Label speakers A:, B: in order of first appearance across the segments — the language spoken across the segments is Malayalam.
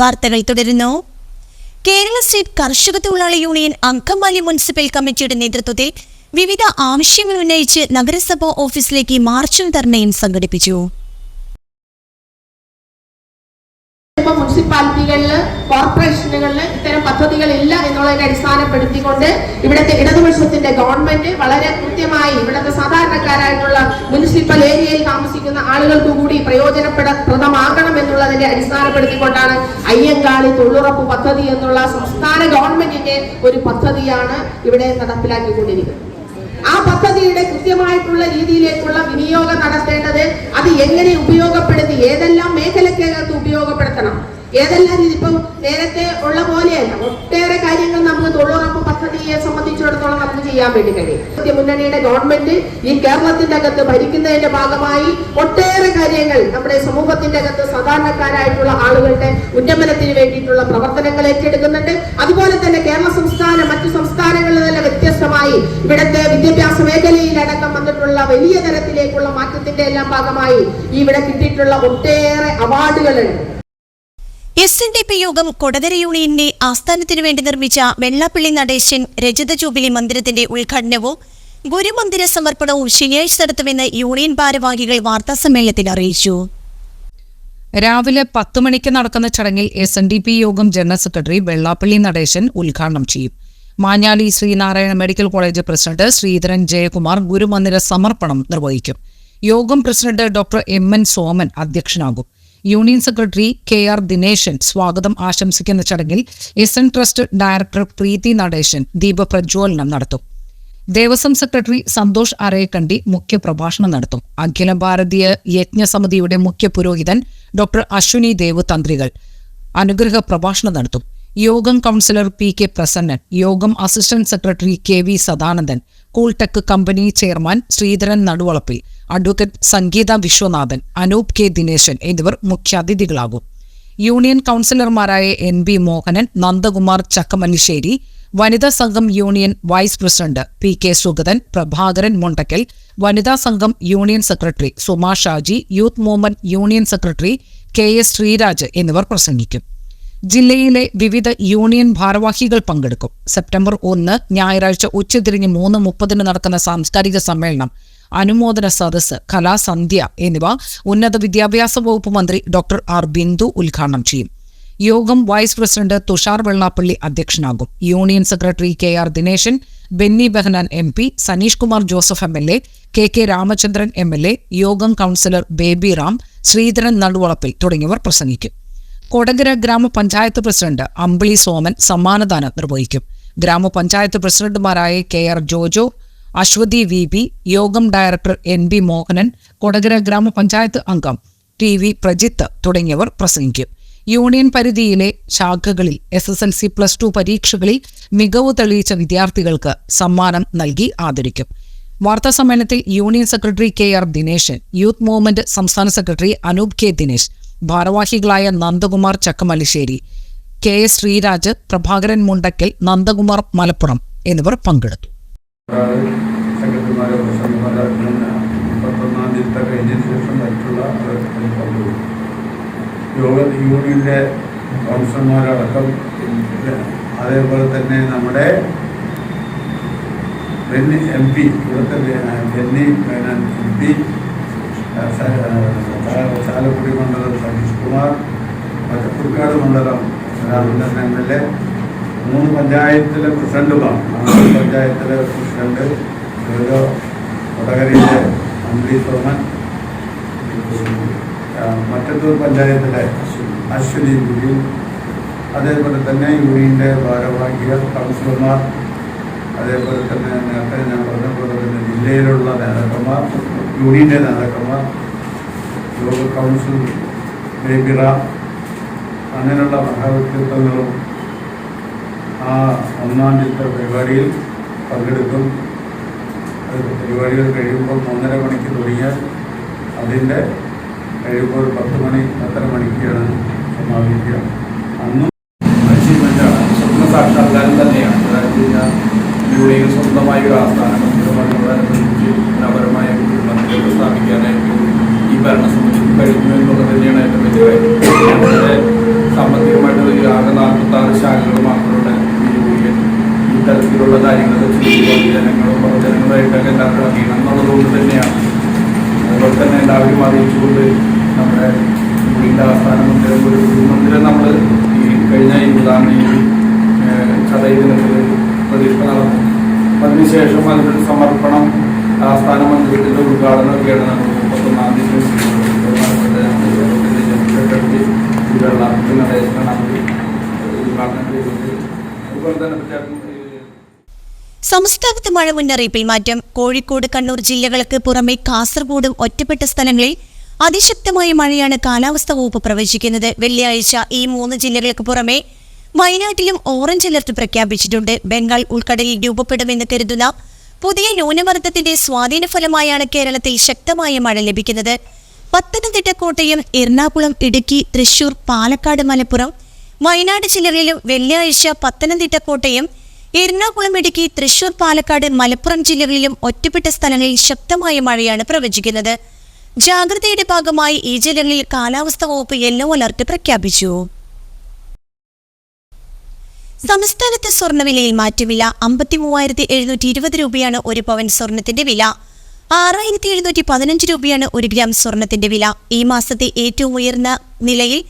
A: വാർത്തകൾ തുടരുന്നു. കേരള സ്റ്റേറ്റ് കർഷക തൊഴിലാളി യൂണിയൻ അങ്കമാലി മുനിസിപ്പൽ കമ്മിറ്റിയുടെ നേതൃത്വത്തിൽ വിവിധ ആവശ്യങ്ങൾ ഉന്നയിച്ച് നഗരസഭാ ഓഫീസിലേക്ക് മാർച്ചും ധർണയും സംഘടിപ്പിച്ചു.
B: ഇപ്പൊ കോർപ്പറേഷനുകളിൽ ഇത്തരം പദ്ധതികളില്ല എന്നുള്ളതിനെ അടിസ്ഥാനപ്പെടുത്തിക്കൊണ്ട് ഇവിടുത്തെ ഇടതുപക്ഷത്തിന്റെ ഗവൺമെന്റ് വളരെ കൃത്യമായി ഇവിടുത്തെ സാധാരണക്കാരായിട്ടുള്ള മുനിസിപ്പൽ ഏരിയയിൽ താമസിക്കുന്ന ആളുകൾക്ക് കൂടി പ്രയോജനപ്രദമാകണം എന്നുള്ളതിനെ അടിസ്ഥാനപ്പെടുത്തിക്കൊണ്ടാണ് അയ്യങ്കാളി തൊഴിലുറപ്പ് പദ്ധതി എന്നുള്ള സംസ്ഥാന ഗവൺമെന്റിന്റെ ഒരു പദ്ധതിയാണ് ഇവിടെ നടപ്പിലാക്കിക്കൊണ്ടിരിക്കുന്നത്. ആ പദ്ധതിയുടെ കൃത്യമായിട്ടുള്ള രീതിയിലേക്കുള്ള വിനിയോഗം നടത്തേണ്ടത് അത് എങ്ങനെ ഉപയോഗപ്പെടുത്തി ഏതെല്ലാം മേഖലക്കകത്ത് ഉപയോഗപ്പെടുത്തണം ഏതെല്ലാം രീതി? ഇപ്പം നേരത്തെ ഉള്ള പോലെയല്ല. ഒട്ടേറെ കാര്യങ്ങൾ നമുക്ക് തൊഴിലുറപ്പ് പദ്ധതിയെ സംബന്ധിച്ചിടത്തോളം നമുക്ക് ചെയ്യാൻ വേണ്ടി കഴിയും. മുന്നണിയുടെ ഗവൺമെന്റ് ഈ കേരളത്തിന്റെ അകത്ത് ഭരിക്കുന്നതിന്റെ ഭാഗമായി ഒട്ടേറെ കാര്യങ്ങൾ നമ്മുടെ സമൂഹത്തിന്റെ അകത്ത് സാധാരണക്കാരായിട്ടുള്ള ആളുകളുടെ ഉന്നമനത്തിന് വേണ്ടിയിട്ടുള്ള പ്രവർത്തനങ്ങൾ ഏറ്റെടുക്കുന്നുണ്ട്. അതുപോലെ തന്നെ കേരള സംസ്ഥാനം മറ്റു സംസ്ഥാനങ്ങളിൽ തന്നെ വ്യത്യസ്തമായി ഇവിടുത്തെ വിദ്യാഭ്യാസ മേഖലയിലടക്കം വന്നിട്ടുള്ള വലിയ തരത്തിലേക്കുള്ള മാറ്റത്തിന്റെ എല്ലാം ഭാഗമായി ഇവിടെ കിട്ടിയിട്ടുള്ള ഒട്ടേറെ അവാർഡുകളുണ്ട്.
A: എസ് എൻ ഡി പി യോഗം കൊടകര യൂണിയന്റെ ആസ്ഥാനത്തിനു വേണ്ടി നിർമ്മിച്ച വെള്ളാപ്പള്ളി നടേശൻ രജത ജൂബിലി മന്ദിരത്തിന്റെ ഉദ്ഘാടനവും ഗുരുമന്ദിര സമർപ്പണവും ശനിയാഴ്ച നടത്തുമെന്ന് യൂണിയൻ ഭാരവാഹികൾ വാർത്താസമ്മേളനത്തിൽ അറിയിച്ചു.
C: രാവിലെ പത്ത് മണിക്ക് നടക്കുന്ന ചടങ്ങിൽ എസ് എൻ ഡി പി യോഗം ജനറൽ സെക്രട്ടറി വെള്ളാപ്പള്ളി നടേശൻ ഉദ്ഘാടനം ചെയ്യും. Manjali Sreenarayana medical college president Sreedharan Jayakumar ഗുരുമന്ദിര സമർപ്പണം നിർവഹിക്കും. യോഗം president doctor M N Soman അധ്യക്ഷനാകും. Union secretary K R Dineshan സ്വാഗതം ആശംസിക്കുന്ന ചടങ്ങിൽ S N trust director Preethi Natesan ദീപപ്രജ്വലനം നടത്തും. ദേവസ്വം സെക്രട്ടറി സന്തോഷ് അരയക്കണ്ടി മുഖ്യപ്രഭാഷണം നടത്തും. അഖില ഭാരതീയ യജ്ഞസമിതിയുടെ മുഖ്യ പുരോഹിതൻ ഡോക്ടർ അശ്വിനി ദേവ് തന്ത്രികൾ അനുഗ്രഹ പ്രഭാഷണം നടത്തും. യോഗം കൗൺസിലർ പി കെ പ്രസന്നൻ യോഗം assistant secretary K V Sadanandan Cooltech company chairman Sreedharan Naduvalappil. Advocate Sangeetha Viswanathan Anoop K Dineshan എന്നിവർ മുഖ്യാതിഥികളാകും. യൂണിയൻ കൗൺസിലർമാരായ എൻ ബി മോഹനൻ നന്ദകുമാർ ചക്കമല്ലിശ്ശേരി വനിതാ സംഘം union vice president P K Sugathan Prabhakaran Mundakkal വനിതാ സംഘം union secretary Suma Shaji youth movement union secretary K S Sreeraj എന്നിവർ പ്രസംഗിക്കും. ജില്ലയിലെ വിവിധ യൂണിയൻ ഭാരവാഹികൾ പങ്കെടുക്കും. സെപ്റ്റംബർ ഒന്ന് ഞായറാഴ്ച ഉച്ചതിരിഞ്ഞ് മൂന്ന് മുപ്പതിന് നടക്കുന്ന സാംസ്കാരിക സമ്മേളനം അനുമോദന സദസ്സ് കലാസന്ധ്യ എന്നിവ ഉന്നത വിദ്യാഭ്യാസ വകുപ്പ് മന്ത്രി ഡോക്ടർ ആർ ബിന്ദു ഉദ്ഘാടനം ചെയ്യും. യോഗം vice president Tushar Vellappally അധ്യക്ഷനാകും. Union secretary K R Dineshan Benny Behanan M P Saneesh Kumar Joseph M L A K K Ramachandran M L A യോഗം കൗൺസിലർ ബേബി റാം ശ്രീധരൻ നടുവളപ്പിൽ തുടങ്ങിയവർ പ്രസംഗിക്കും. കൊടകര ഗ്രാമപഞ്ചായത്ത് പ്രസിഡന്റ് അമ്പിളി സോമൻ സമ്മാനദാനം നിർവഹിക്കും. ഗ്രാമപഞ്ചായത്ത് പ്രസിഡന്റുമാരായ K R Jojo Aswathy V P യോഗം director N B Mohanan Kodakara ഗ്രാമപഞ്ചായത്ത് അംഗം ടി വി പ്രജിത്ത് തുടങ്ങിയവർ പ്രസംഗിക്കും. യൂണിയൻ പരിധിയിലെ ശാഖകളിൽ S S L C plus two പരീക്ഷകളിൽ മികവ് തെളിയിച്ച വിദ്യാർത്ഥികൾക്ക് സമ്മാനം നൽകി ആദരിക്കും. വാർത്താ സമ്മേളനത്തിൽ union secretary K R Dineshan youth movement സംസ്ഥാന സെക്രട്ടറി അനൂപ് കെ ദിനേശ് ഭാരവാഹികളായ നന്ദകുമാർ ചക്കമല്ലിശ്ശേരി കെ എസ് ശ്രീരാജ് പ്രഭാകരൻ മുണ്ടക്കൽ നന്ദകുമാർ മലപ്പുറം എന്നിവർ പങ്കെടുത്തു.
D: സെക്രട്ടറിമാരോ പ്രസിഡന്റുമാരോ മുപ്പത്തൊന്നാം തീയതി കഴിഞ്ഞതിന് ശേഷം മറ്റുള്ള പങ്കുവരും യോഗ യൂണിയന്റെ കൗൺസിലർമാരടക്കം അതേപോലെ തന്നെ നമ്മുടെ എം പി ഇവിടുത്തെ ബെന്നി എം പി ചാലക്കുടി മണ്ഡലം സതീഷ് കുമാർ വട്ടപ്പുറക്കാട് മണ്ഡലം രാമചന്ദ്രൻ എം എൽ എ മൂന്ന് പഞ്ചായത്തിലെ പ്രസിഡന്റുമാണ്. മൂന്ന് പഞ്ചായത്തിലെ പ്രസിഡന്റ് ഓരോ കൊടകരയിലെ അമ്പിളി സോമൻ മറ്റത്തൂർ പഞ്ചായത്തിലെ അശ്വതി ഗുരു. അതേപോലെ തന്നെ യൂണിയന്റെ ഭാരവാഹികൾ കൗൺസിലർമാർ അതേപോലെ തന്നെ നേരത്തെ ഞാൻ പറഞ്ഞ പോലെ തന്നെ ജില്ലയിലുള്ള നേതാക്കന്മാർ യൂണിയന്റെ നേതാക്കന്മാർ ലോക കൗൺസിൽ ബേബിറ അങ്ങനെയുള്ള മഹാവ്യക്തിത്വങ്ങളും ആ ഒന്നാം ചിത്ര പരിപാടിയിൽ പങ്കെടുക്കും. അത് പരിപാടികൾ കഴിയുമ്പോൾ മൂന്നര മണിക്ക് തുടങ്ങിയാൽ അതിന്റെ കഴിയുമ്പോൾ പത്ത് മണി പത്തര മണിക്കാണ് സമാപിക്കുക. അന്നും
E: അച്ചീവ്മെന്റാണ് സ്വപ്ന സാക്ഷാത്കാരം തന്നെയാണ് അതായത് കഴിഞ്ഞാൽ യൂണിയൻ സ്വന്തമായ ഒരു ആസ്ഥാനം മന്ത്രിയോടനുബന്ധിച്ച് ഗുണപരമായ ഒരു മന്ത്രിയെ സ്ഥാപിക്കാനായിട്ട് ഈ ഭരണസമിതി കഴിഞ്ഞു എന്നുള്ളത് തന്നെയാണ് ഏറ്റവും വലിയ കാര്യം വളരെ സാമ്പത്തികമായിട്ട് ഒരു ആകെ നാൽപ്പത്തി ആറ് ശാഖകൾ മാത്രമുള്ള ഈ യൂണിയൻ ഈ തരത്തിലുള്ള കാര്യങ്ങൾ ചെയ്യുമ്പോൾ ജനങ്ങളും എല്ലാവരും എന്നുള്ളതുകൊണ്ട് തന്നെയാണ്. അതുപോലെ തന്നെ എല്ലാവരും അറിയിച്ചുകൊണ്ട് നമ്മുടെ യൂണിയന്റെ ആസ്ഥാന മന്ദിരം ഒരു മന്ദിരം നമ്മൾ ഈ കഴിഞ്ഞ ഇരുപതാം തീയതി ചതയ ദിനത്തിൽ പ്രതിഷ്ഠ നടന്നു. അതിനുശേഷം അതിനൊരു സമർപ്പണം ആസ്ഥാന മന്ദിരത്തിന്റെ ഉദ്ഘാടനമൊക്കെയാണ് നമ്മൾ മുപ്പത്തൊന്നാം തീയതി ഉദ്ഘാടനം ചെയ്തത് അതുപോലെ തന്നെ
A: സംസ്ഥാനത്ത് മഴ മുന്നറിയിപ്പിൽ മാറ്റം. കോഴിക്കോട് കണ്ണൂർ ജില്ലകൾക്ക് പുറമെ കാസർഗോഡ് ഒറ്റപ്പെട്ട സ്ഥലങ്ങളിൽ അതിശക്തമായ മഴയാണ് കാലാവസ്ഥാ വകുപ്പ് പ്രവചിക്കുന്നത്. വെള്ളിയാഴ്ച ഈ മൂന്ന് ജില്ലകൾക്ക് പുറമെ വയനാട്ടിലും ഓറഞ്ച് അലർട്ട് പ്രഖ്യാപിച്ചിട്ടുണ്ട്. ബംഗാൾ ഉൾക്കടലിൽ രൂപപ്പെടുമെന്ന് കരുതുന്ന പുതിയ ന്യൂനമർദ്ദത്തിന്റെ സ്വാധീന ഫലമായാണ് കേരളത്തിൽ ശക്തമായ മഴ ലഭിക്കുന്നത്. പത്തനംതിട്ട കോട്ടയം എറണാകുളം ഇടുക്കി തൃശൂർ പാലക്കാട് മലപ്പുറം വയനാട് ജില്ലകളിലും വെള്ളിയാഴ്ച പത്തനംതിട്ട കോട്ടയം എറണാകുളം ഇടുക്കി തൃശൂർ പാലക്കാട് മലപ്പുറം ജില്ലകളിലും ഒറ്റപ്പെട്ട സ്ഥലങ്ങളിൽ ശക്തമായ മഴയാണ് പ്രവചിക്കുന്നത്. ജാഗ്രതയുടെ ഭാഗമായി ഈ ജില്ലകളിൽ കാലാവസ്ഥാ വകുപ്പ് യെല്ലോ അലർട്ട് പ്രഖ്യാപിച്ചു. സംസ്ഥാനത്ത് സ്വർണവിലയിൽ മാറ്റമില്ല അമ്പത്തി മൂവായിരത്തി എഴുന്നൂറ്റി ഇരുപത് രൂപയാണ് ഒരു പവൻ സ്വർണത്തിന്റെ വില. ആറായിരത്തി എഴുന്നൂറ്റി പതിനഞ്ച് രൂപയാണ് ഒരു ഗ്രാം സ്വർണത്തിന്റെ വില. ഈ മാസത്തെ ഏറ്റവും ഉയർന്ന നിലയിൽ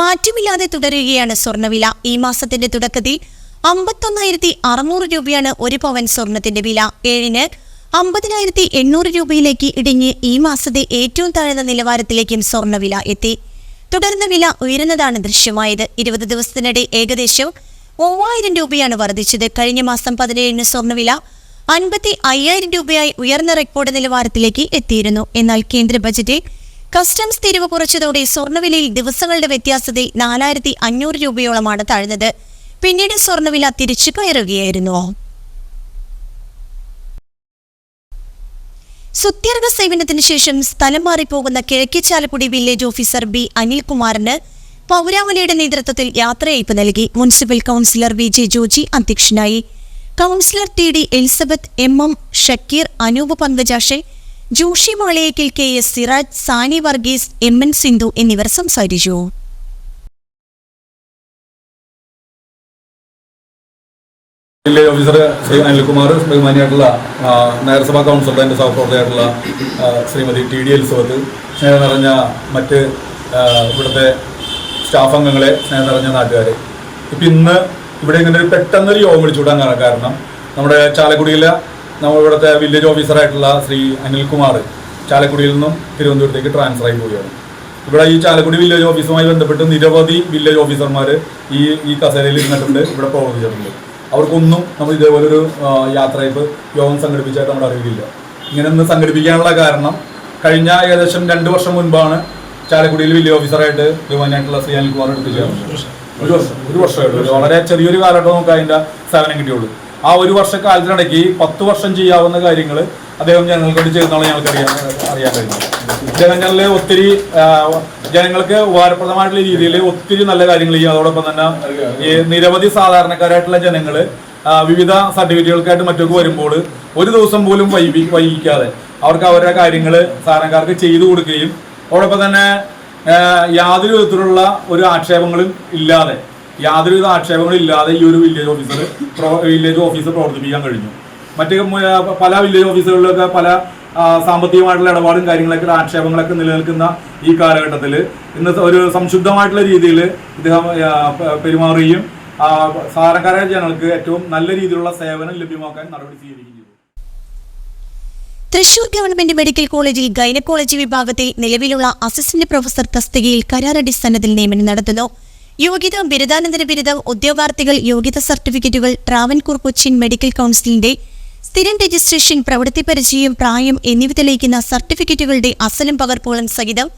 A: മാറ്റമില്ലാതെ തുടരുകയാണ് സ്വർണവില ഈ മാസത്തിന്റെ തുടക്കത്തിൽ അമ്പത്തൊന്നായിരത്തി അറുന്നൂറ് രൂപയാണ് ഒരു പവൻ സ്വർണത്തിന്റെ വില. ഏഴിന് അമ്പതിനായിരത്തി എണ്ണൂറ് രൂപയിലേക്ക് ഇടിഞ്ഞ് ഈ മാസത്തെ ഏറ്റവും താഴ്ന്ന നിലവാരത്തിലേക്കും സ്വർണവില എത്തി. തുടർന്ന് വില ഉയരുന്നതാണ് ദൃശ്യമായത്. ഇരുപത് ദിവസത്തിനിടെ ഏകദേശം മൂവായിരം രൂപയാണ് വർദ്ധിച്ചത്. കഴിഞ്ഞ മാസം പതിനേഴിന് സ്വർണവില അൻപത്തി അയ്യായിരം രൂപയായി ഉയർന്ന റെക്കോർഡ് നിലവാരത്തിലേക്ക് എത്തിയിരുന്നു. എന്നാൽ കേന്ദ്ര ബജറ്റിൽ കസ്റ്റംസ് തീരുവ കുറച്ചതോടെ സ്വർണവിലയിൽ ദിവസങ്ങളുടെ വ്യത്യാസത്തിൽ നാലായിരത്തി അഞ്ഞൂറ് രൂപയോളമാണ് താഴ്ന്നത്. പിന്നീട് സ്വർണവില തിരിച്ചു കയറുകയായിരുന്നു. സുത്യർഗ സേവനത്തിന് ശേഷം സ്ഥലം മാറിപ്പോകുന്ന കിഴക്കേ ചാലക്കുടി വില്ലേജ് ഓഫീസർ ബി അനിൽകുമാറിന് പൗരാവലിയുടെ നേതൃത്വത്തിൽ യാത്രയയപ്പ് നൽകി. Municipal councillor V J Joji അധ്യക്ഷനായി. Councillor T D Elizabeth M M Shakeer Anoop പങ്കജാഷെ Joshi മാളയക്കിൽ K S Siraj Sani Varghese M N Sindhu എന്നിവർ സംസാരിച്ചു.
F: വില്ലേജ് ഓഫീസർ ശ്രീ അനിൽകുമാർ ബഹുമാനിയായിട്ടുള്ള നഗരസഭാ കൗൺസിലർ എന്റെ സഹപ്രവർത്തകയായിട്ടുള്ള ശ്രീമതി ടി ഡി എലിസബത്ത് സ്നേഹം നിറഞ്ഞ മറ്റ് ഇവിടുത്തെ സ്റ്റാഫ് അംഗങ്ങളെ സ്നേഹം നിറഞ്ഞ നാട്ടുകാരെ. ഇപ്പം ഇന്ന് ഇവിടെ ഇങ്ങനെ ഒരു പെട്ടെന്നൊരു യോഗം വിളിച്ചുവിടാൻ കാരണം നമ്മുടെ ചാലക്കുടിയിലെ നമ്മൾ ഇവിടുത്തെ വില്ലേജ് ഓഫീസറായിട്ടുള്ള ശ്രീ അനിൽകുമാർ ചാലക്കുടിയിൽ നിന്നും തിരുവനന്തപുരത്തേക്ക് ട്രാൻസ്ഫർ ആയി പോവുകയാണ്. ഇവിടെ ഈ ചാലക്കുടി വില്ലേജ് ഓഫീസുമായി ബന്ധപ്പെട്ട് നിരവധി വില്ലേജ് ഓഫീസർമാർ ഈ ഈ കസേരയിൽ ഇരുന്നിട്ടുണ്ട് ഇവിടെ പ്രവർത്തിച്ചിട്ടുണ്ട്. അവർക്കൊന്നും നമ്മൾ ഇതേപോലെ ഒരു യാത്രയപ്പ് യോഗം സംഘടിപ്പിച്ചായിട്ട് നമ്മുടെ അറിവില്ല ഇങ്ങനെ ഒന്ന് സംഘടിപ്പിക്കാനുള്ള കാരണം കഴിഞ്ഞ ഏകദേശം രണ്ട് വർഷം മുൻപാണ് ചാലക്കുടിയിൽ വില്ലേജ് ഓഫീസറായിട്ട് ബഹുമാനായിട്ടുള്ള ശ്രീ അനിൽകുമാർ എടുത്തു ചേർന്നു ഒരു വർഷം ഒരു വർഷമായിട്ട് വളരെ ചെറിയൊരു കാലഘട്ടം നമുക്ക് അതിന്റെ സേവനം കിട്ടിയുള്ളൂ. ആ ഒരു വർഷക്കാലത്തിനിടയ്ക്ക് പത്ത് വർഷം ചെയ്യാവുന്ന കാര്യങ്ങൾ അദ്ദേഹം ജനങ്ങൾക്ക് വേണ്ടി ചെയ്യുന്നതാണ് ഞങ്ങൾക്ക് അറിയാൻ അറിയാൻ കഴിഞ്ഞു ജനങ്ങളിലെ ഒത്തിരി ജനങ്ങൾക്ക് ഉപകാരപ്രദമായിട്ടുള്ള രീതിയിൽ ഒത്തിരി നല്ല കാര്യങ്ങൾ ചെയ്യും. അതോടൊപ്പം തന്നെ ഈ നിരവധി സാധാരണക്കാരായിട്ടുള്ള ജനങ്ങൾ വിവിധ സർട്ടിഫിക്കറ്റുകൾക്കായിട്ട് മറ്റൊക്കെ വരുമ്പോൾ ഒരു ദിവസം പോലും വൈകി വൈകിക്കാതെ അവർക്ക് അവരുടെ കാര്യങ്ങൾ സാധാരണക്കാർക്ക് ചെയ്തു കൊടുക്കുകയും അതോടൊപ്പം തന്നെ യാതൊരു വിധത്തിലുള്ള ഒരു ആക്ഷേപങ്ങളും ഇല്ലാതെ യാതൊരുവിധ ആക്ഷേപങ്ങളും ഇല്ലാതെ ഈ ഒരു വില്ലേജ് ഓഫീസർ വില്ലേജ് ഓഫീസർ പ്രവർത്തിപ്പിക്കാൻ കഴിഞ്ഞു. മറ്റ് പല വില്ലേജ് ഓഫീസുകളിലൊക്കെ പല സാമ്പത്തികമായിട്ടുള്ള ഇടപാടും കാര്യങ്ങളൊക്കെ ആക്ഷേപങ്ങളൊക്കെ നിലനിൽക്കുന്ന ഈ കാലഘട്ടത്തിൽ. ഇന്ന് ഒരു സംശുദ്ധമായിട്ടുള്ള രീതിയിൽ ഇദ്ദേഹം പെരുമാറുകയും സാധാരണക്കാരായ ജനങ്ങൾക്ക് ഏറ്റവും നല്ല രീതിയിലുള്ള സേവനം ലഭ്യമാക്കാൻ നടപടി സ്വീകരിക്കും
A: തൃശൂർ ഗവൺമെന്റ് മെഡിക്കൽ കോളേജിൽ ഗൈനക്കോളജി വിഭാഗത്തിൽ നിലവിലുള്ള അസിസ്റ്റന്റ് പ്രൊഫസർ തസ്തികയിൽ കരാറടിസ്ഥാനത്തിൽ നിയമനം നടത്തുന്നു. യോഗ്യത ബിരുദാനന്തര ബിരുദം ഉദ്യോഗാർത്ഥികൾ യോഗ്യത സർട്ടിഫിക്കറ്റുകൾ ട്രാവൻകൂർ കൊച്ചിൻ മെഡിക്കൽ കൗൺസിലിന്റെ സ്ഥിരം രജിസ്ട്രേഷൻ പ്രവൃത്തി പരിചയം പ്രായം എന്നിവ തെളിയിക്കുന്ന സർട്ടിഫിക്കറ്റുകളുടെ അസലും പകർപ്പുകളും സഹിതം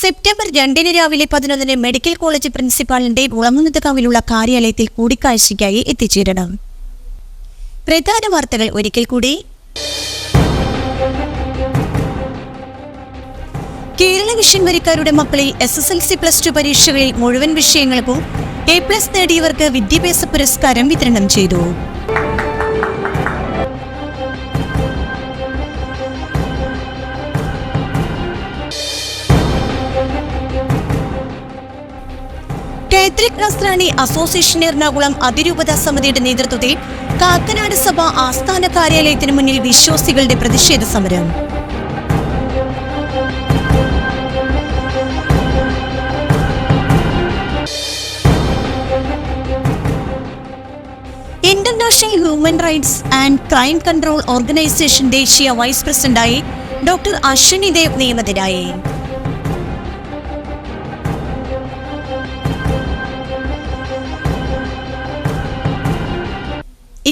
A: സെപ്റ്റംബർ രണ്ടിന് രാവിലെ പതിനൊന്നിന് മെഡിക്കൽ കോളേജ് പ്രിൻസിപ്പാളിന്റെ മുളങ്ങുന്നതുകാവിലുള്ള കാര്യാലയത്തിൽ കൂടിക്കാഴ്ചയ്ക്കായി എത്തിച്ചേരണം. പ്രധാന വാർത്തകൾ ഒരിക്കൽ കൂടി. കേരള വിഷൻ വരിക്കാരുടെ മക്കളിൽ S S L C plus two പരീക്ഷകളിൽ മുഴുവൻ വിഷയങ്ങൾക്കും എ പ്ലസ് നേടിയവർക്ക് വിദ്യാഭ്യാസ പുരസ്കാരം വിതരണം ചെയ്തു. നസ്രാണി അസോസിയേഷൻ എറണാകുളം അതിരൂപത സമിതിയുടെ നേതൃത്വത്തിൽ കാക്കനാട് സഭ ആസ്ഥാന കാര്യാലയത്തിന് മുന്നിൽ വിശ്വാസികളുടെ പ്രതിഷേധ സമരം. International human rights and crime control organisation ദേശീയ വൈസ് പ്രസിഡന്റായി ഡോക്ടർ അശ്വിനി ദേവ് നിയമിതരായി.